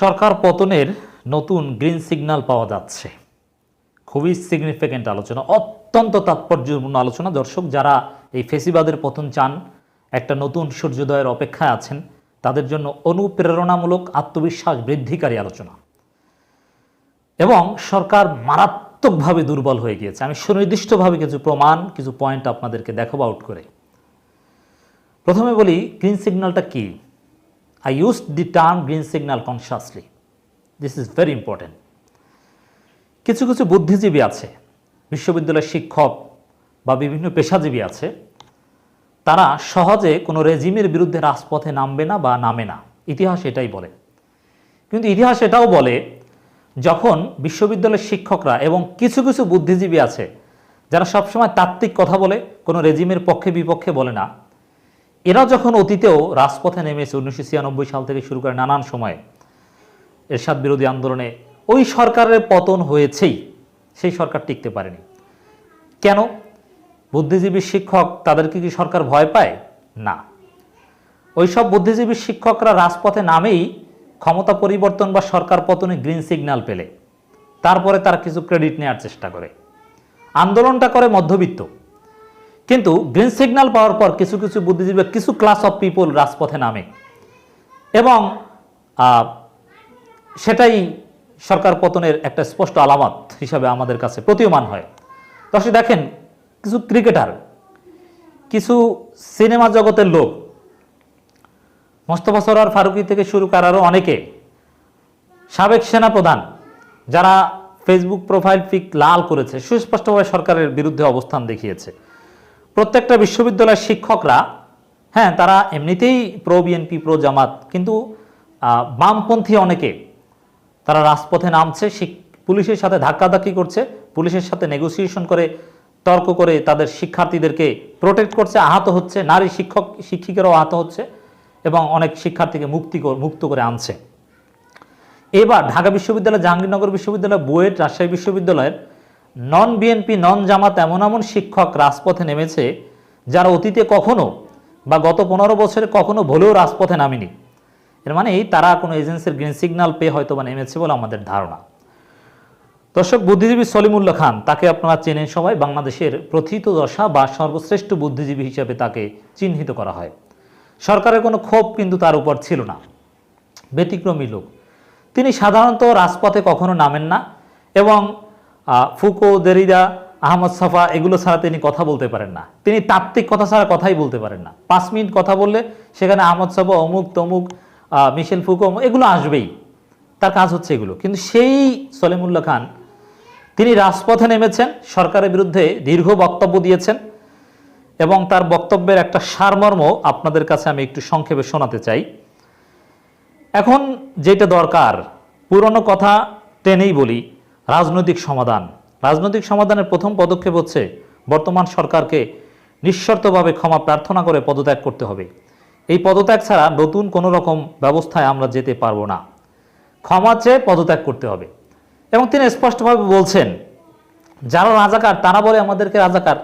সরকার পতনের নতুন green signal পাওয়া যাচ্ছে। খুবই সিগনিফিক্যান্ট আলোচনা, অত্যন্ত তাৎপর্যপূর্ণ আলোচনা। দর্শক, যারা এই ফেসিবাদের পতন চান, একটা নতুন সূর্যোদয়ের অপেক্ষায় আছেন, তাদের জন্য অনুপ্রেরণামূলক আত্মবিশ্বাস বৃদ্ধিকারী আলোচনা। এবং সরকার মারাত্মকভাবে দুর্বল হয়ে গিয়েছে। আমি সুনির্দিষ্টভাবে কিছু প্রমাণ, কিছু পয়েন্ট আপনাদেরকে দেখাবো আউট করে। প্রথমে বলি গ্রিন সিগন্যালটা কি? I use the term green signal consciously this is very important কিছু কিছু বুদ্ধিজীবী আছে, বিশ্ববিদ্যালয়ের শিক্ষক বা বিভিন্ন পেশাজীবী আছে, তারা সহজে কোনো রেজিমের বিরুদ্ধে রাজপথে নামবে না বা নামে না। ইতিহাস এটাই বলে। কিন্তু ইতিহাস এটাও বলে, যখন বিশ্ববিদ্যালয়ের শিক্ষকরা এবং কিছু কিছু বুদ্ধিজীবী আছে, যারা সবসময় তাত্ত্বিক কথা বলে, কোনো রেজিমের পক্ষে বিপক্ষে বলে না এরা যখন অতীতেও রাজপথে নেমেছে উনিশশো ছিয়ানব্বই সাল থেকে শুরু করে নানান সময়ে এরশাদ বিরোধী আন্দোলনে ওই সরকারের পতন হয়েছেই, সেই সরকার টিকতে পারেনি। কেন? বুদ্ধিজীবী শিক্ষক তাদেরকে কি সরকার ভয় পায়? না। ওইসব বুদ্ধিজীবী শিক্ষকরা রাজপথে নামেই ক্ষমতা পরিবর্তন বা সরকার পতনে গ্রিন সিগন্যাল পেলে। তারপরে তারা কিছু ক্রেডিট নেওয়ার চেষ্টা করে। আন্দোলনটা করে মধ্যবিত্ত। কিন্তু গ্রিন সিগন্যাল পাওয়ার পর কিছু কিছু বুদ্ধিজীবী, কিছু ক্লাস অফ পিপল রাজপথে নামে। এবং সেটাই সরকার পতনের একটা স্পষ্ট আলামত হিসাবে আমাদের কাছে প্রতীয়মান হয়। দর্শক দেখেন, কিছু ক্রিকেটার কিছু সিনেমা জগতের লোক, মোস্তফা সরার ফারুকি থেকে শুরু করে আরও অনেকে, সাবেক সেনা সেনাপ্রধান, যারা ফেসবুক প্রোফাইল পিক লাল করেছে, সুস্পষ্টভাবে সরকারের বিরুদ্ধে অবস্থান দেখিয়েছে। প্রত্যেকটা বিশ্ববিদ্যালয়ের শিক্ষকরা হ্যাঁ তারা এমনিতেই প্রো বিএনপি, প্রো জামাত, কিন্তু বামপন্থী অনেকে, তারা রাজপথে নামছে পুলিশের সাথে ধাক্কাধাক্কি করছে, পুলিশের সাথে নেগোসিয়েশন করে, তর্ক করে তাদের শিক্ষার্থীদেরকে প্রোটেক্ট করছে, আহত হচ্ছে, নারী শিক্ষক, শিক্ষিকারাও আহত হচ্ছে এবং অনেক শিক্ষার্থীকে মুক্তি মুক্ত করে আনছে। এবার ঢাকা বিশ্ববিদ্যালয়, জাহাঙ্গীরনগর বিশ্ববিদ্যালয়, বুয়েট রাজশাহী বিশ্ববিদ্যালয়ের নন বিএনপি নন জামাত এমন এমন শিক্ষক রাজপথে নেমেছে যারা অতীতে কখনো বা গত পনেরো বছরে কখনো ভুলেও রাজপথে নামেনি। এর মানে তারা কোনো এজেন্সির গ্রিন সিগন্যাল পেয়ে হয়তো বা নেমেছে বলে আমাদের ধারণা। দর্শক, বুদ্ধিজীবী সলিমুল্লাহ খান, তাকে আপনারা চেনেন সবাই, বাংলাদেশের প্রথিত দশা বা সর্বশ্রেষ্ঠ বুদ্ধিজীবী হিসেবে তাকে চিহ্নিত করা হয়। সরকারের কোনো ক্ষোভ কিন্তু তার উপর ছিল না। ব্যতিক্রমী লোক। তিনি সাধারণত রাজপথে কখনো নামেন না এবং ফুকো, দেরিদা, আহমদ সাফা এগুলো ছাড়া তিনি কথা বলতে পারেন না। তিনি তাত্ত্বিক কথা ছাড়া কথাই বলতে পারেন না। পাঁচ মিনিট কথা বললে সেখানে আহমদ সাফা, অমুক, তমুক মিশেল ফুকো এগুলো আসবেই। তার কাজ হচ্ছে এগুলো। কিন্তু সেই সলিমুল্লাহ খান, তিনি রাজপথে নেমেছেন, সরকারের বিরুদ্ধে দীর্ঘ বক্তব্য দিয়েছেন এবং তার বক্তব্যের একটা সারমর্ম আপনাদের কাছে আমি একটু সংক্ষেপে শোনাতে চাই। এখন যেটা দরকার, পুরনো কথা টেনেই বলি রাজনৈতিক সমাধান। রাজনৈতিক সমাধানের প্রথম পদক্ষেপ হচ্ছে বর্তমান সরকারকে নিঃশর্তভাবে ক্ষমা প্রার্থনা করে পদত্যাগ করতে হবে। এই পদত্যাগ ছাড়া নতুন কোনো রকম ব্যবস্থায় আমরা যেতে পারব না। ক্ষমা চেয়ে পদত্যাগ করতে হবে। এবং তিনি স্পষ্টভাবে বলছেন, যারা রাজাকার, তারা বলে আমাদেরকে রাজাকার।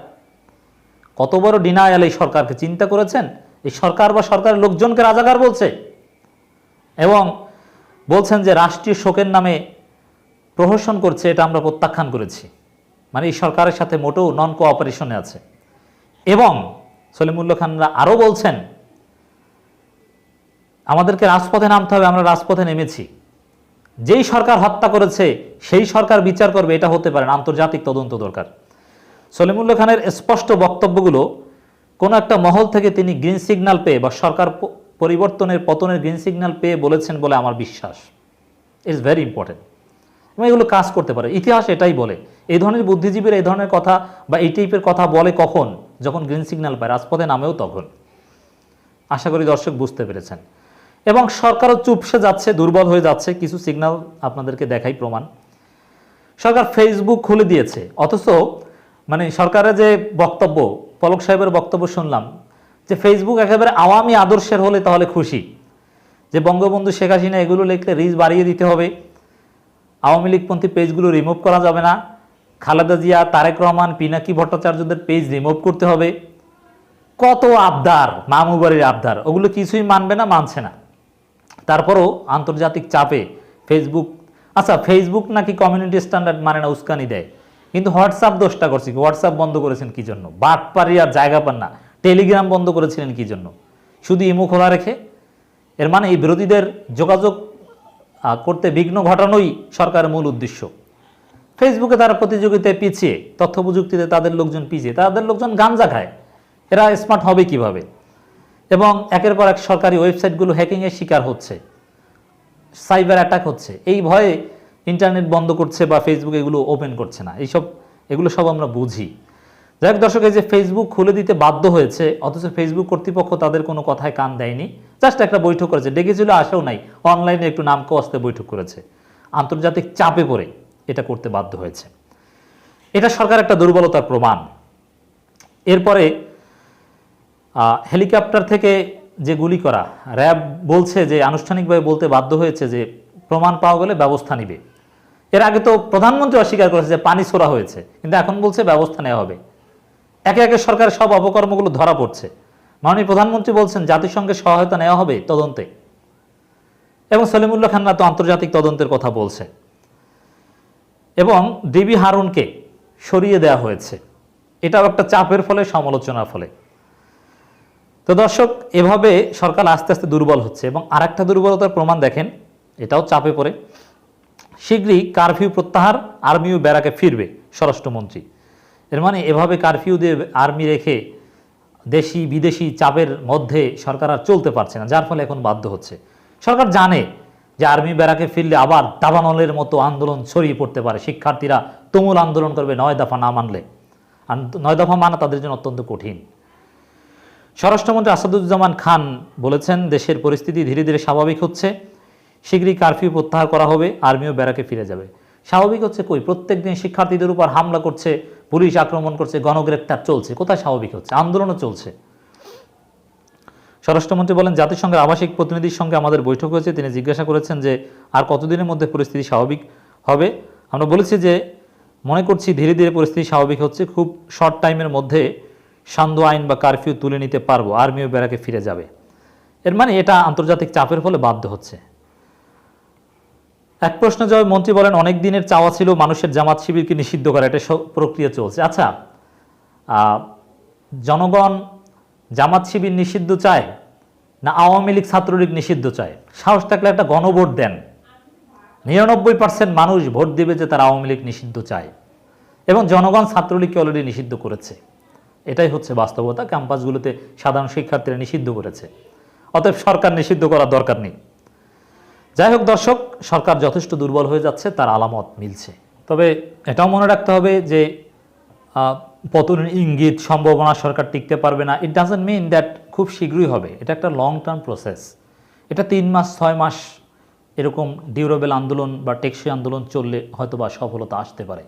কত বড় ডিনায়াল এই সরকারকে। চিন্তা করেছেন? এই সরকার বা সরকারের লোকজনকে রাজাকার বলছে? এবং বলছেন যে, রাষ্ট্রীয় শোকের নামে প্রহসন করছে, এটা আমরা প্রত্যাখ্যান করেছি। মানে এই সরকারের সাথে মোটেও নন কোঅপারেশনে আছে। এবং সলিমুল্লাহ খানরা আরও বলছেন, আমাদেরকে রাজপথে নামতে হবে, আমরা রাজপথে নেমেছি। যেই সরকার হত্যা করেছে, সেই সরকার বিচার করবে, এটা হতে পারে না। আন্তর্জাতিক তদন্ত দরকার। সলিমুল্লাহ খানের স্পষ্ট বক্তব্যগুলো কোনো একটা মহল থেকে তিনি গ্রিন সিগন্যাল পেয়ে বা সরকার পরিবর্তনের, পতনের গ্রিন সিগন্যাল পেয়ে বলেছেন বলে আমার বিশ্বাস। ইটস ভেরি ইম্পর্টেন্ট এবং এগুলো কাজ করতে পারে। ইতিহাস এটাই বলে। এই ধরনের বুদ্ধিজীবীরা এই ধরনের কথা বা এই টাইপের কথা বলে কখন? যখন গ্রিন সিগন্যাল পায়, রাজপথে নামেও তখন। আশা করি দর্শক বুঝতে পেরেছেন। এবং সরকারও চুপসে যাচ্ছে, দুর্বল হয়ে যাচ্ছে। কিছু সিগন্যাল আপনাদেরকে দেখাই প্রমাণ। সরকার ফেসবুক খুলে দিয়েছে। অথচ মানে সরকারের যে বক্তব্য, পলক সাহেবের বক্তব্য শুনলাম, যে ফেসবুক একেবারে আওয়ামী আদর্শের হলে তাহলে খুশি। যে বঙ্গবন্ধু শেখ হাসিনা এগুলো লিখলে রিচ বাড়িয়ে দিতে হবে। আওয়ামী লীগপন্থী পেজগুলো রিমুভ করা যাবে না। খালেদা জিয়া, তারেক রহমান, পিনাকি ভট্টাচার্যদের পেজ রিমুভ করতে হবে। কত আবদার, মামুবাড়ির আবদার, ওগুলো কিছুই মানবে না, মানছে না। তারপরও আন্তর্জাতিক চাপে ফেসবুক আচ্ছা ফেসবুক নাকি কমিউনিটি স্ট্যান্ডার্ড মানে না, উস্কানি দেয়। কিন্তু হোয়াটসঅ্যাপ দোষটা করছি কি? হোয়াটসঅ্যাপ বন্ধ করেছেন কি জন্য? বাটপারি আর জায়গা পান না। টেলিগ্রাম বন্ধ করেছিলেন কি জন্য? শুধু ইমো খোলা রেখে? এর মানে এই বিরোধীদের যোগাযোগ করতে বিঘ্ন ঘটানোই সরকারের মূল উদ্দেশ্য। ফেসবুকে তারা প্রতিযোগিতায় পিছিয়ে, তথ্য প্রযুক্তিতে তাদের লোকজন পিছিয়ে, তাদের লোকজন গাঞ্জা খায়। এরা স্মার্ট হবে কীভাবে? এবং একের পর এক সরকারি ওয়েবসাইটগুলো হ্যাকিংয়ের শিকার হচ্ছে সাইবার অ্যাটাক হচ্ছে। এই ভয়ে ইন্টারনেট বন্ধ করছে বা ফেসবুক এগুলো ওপেন করছে না। এইসব, এগুলো সব আমরা বুঝি। যাই হোক দর্শক, এই যে ফেসবুক খুলে দিতে বাধ্য হয়েছে, অথচ ফেসবুক কর্তৃপক্ষ তাদের কোনো কথায় কান দেয়নি। জাস্ট একটা বৈঠক করেছে। ডেকেছিল, আসেও নাই। অনলাইনে একটু নাম কস্তে বৈঠক করেছে। আন্তর্জাতিক চাপে পড়ে এটা করতে বাধ্য হয়েছে। এটা সরকার একটা দুর্বলতার প্রমাণ। এরপরে হেলিকপ্টার থেকে যে গুলি করা, র্যাব বলছে যে, আনুষ্ঠানিকভাবে বলতে বাধ্য হয়েছে যে, প্রমাণ পাওয়া গেলে ব্যবস্থা নিবে। এর আগে তো প্রধানমন্ত্রী অস্বীকার করেছে যে, পানি ছোড়া হয়েছে। কিন্তু এখন বলছে ব্যবস্থা নেওয়া হবে। একে একে সরকারের সব অপকর্মগুলো ধরা পড়ছে। মাননীয় প্রধানমন্ত্রী বলছেন জাতিসংঘের সহায়তা নেওয়া হবে তদন্তে। এবং সলিমুল্লাহ খান্না তো আন্তর্জাতিক তদন্তের কথা বলছে। এবং ডিবি হারুনকে সরিয়ে দেওয়া হয়েছে। এটাও একটা চাপের ফলে, সমালোচনার ফলে। তো দর্শক, এভাবে সরকার আস্তে আস্তে দুর্বল হচ্ছে এবং আরেকটা দুর্বলতার প্রমাণ দেখেন, এটাও চাপে পড়ে। শীঘ্রই কারফিউ প্রত্যাহার আর্মিও ব্যারাকে ফিরবে স্বরাষ্ট্রমন্ত্রী। এর মানে এভাবে কারফিউ দিয়ে আর্মি রেখে দেশি, বিদেশি চাপের মধ্যে সরকার আর চলতে পারছে না, যার ফলে এখন বাধ্য হচ্ছে। সরকার জানে যে আর্মি ব্যারাকে ফিরলে আবার দাবানলের মতো আন্দোলন ছড়িয়ে পড়তে পারে। শিক্ষার্থীরা তুমুল আন্দোলন করবে, নয় দফা না মানলে। নয় দফা মানা তাদের জন্য অত্যন্ত কঠিন। স্বরাষ্ট্রমন্ত্রী আসাদুজ্জামান খান বলেছেন, দেশের পরিস্থিতি ধীরে ধীরে স্বাভাবিক হচ্ছে। শীঘ্রই কারফিউ প্রত্যাহার করা হবে, আর্মিও ব্যারাকে ফিরে যাবে। স্বাভাবিক হচ্ছে কই? প্রত্যেক দিন শিক্ষার্থীদের উপর হামলা করছে পুলিশ আক্রমণ করছে, গণগ্রেপ্তার চলছে। কোথায় স্বাভাবিক হচ্ছে? আন্দোলনও চলছে। স্বরাষ্ট্রমন্ত্রী বলেন, জাতিসংঘের আবাসিক প্রতিনিধির সঙ্গে আমাদের বৈঠক হয়েছে। তিনি জিজ্ঞাসা করেছেন যে, আর কতদিনের মধ্যে পরিস্থিতি স্বাভাবিক হবে? আমরা বলেছি যে, মনে করছি ধীরে ধীরে পরিস্থিতি স্বাভাবিক হচ্ছে। খুব শর্ট টাইমের মধ্যে সান্ধ্য আইন বা কারফিউ তুলে নিতে পারব। আর্মিও ব্যারাকে ফিরে যাবে। এর মানে এটা আন্তর্জাতিক চাপের ফলে বাধ্য হচ্ছে। এক প্রশ্ন জবাবে মন্ত্রী বলেন, অনেক দিনের চাওয়া ছিল মানুষের জামাত শিবিরকে নিষিদ্ধ করা এটা প্রক্রিয়া চলছে। আচ্ছা জনগণ জামাত শিবির নিষিদ্ধ চায় না আওয়ামী লীগ ছাত্রলীগ নিষিদ্ধ চায়? সাহস থাকলে একটা গণভোট দেন। নিরানব্বই পার্সেন্ট মানুষ ভোট দেবে যে তারা আওয়ামী লীগ নিষিদ্ধ চায়। এবং জনগণ ছাত্রলীগকে অলরেডি নিষিদ্ধ করেছে। এটাই হচ্ছে বাস্তবতা। ক্যাম্পাসগুলোতে সাধারণ শিক্ষার্থীরা নিষিদ্ধ করেছে। অতএব সরকার নিষিদ্ধ করার দরকার নেই। যাই হোক দর্শক, সরকার যথেষ্ট দুর্বল হয়ে যাচ্ছে, তার আলামত মিলছে। তবে এটাও মনে রাখতে হবে যে পতনের ইঙ্গিত, সম্ভাবনা সরকার টিকতে পারবে না। ইট ডাজেন্ট মিন দ্যাট খুব শীঘ্রই হবে। এটা একটা লং টার্ম প্রসেস এটা তিন মাস, ছয় মাস এরকম ডিউরেবল আন্দোলন বা টেকসই আন্দোলন চললে হয়তো বা সফলতা আসতে পারে।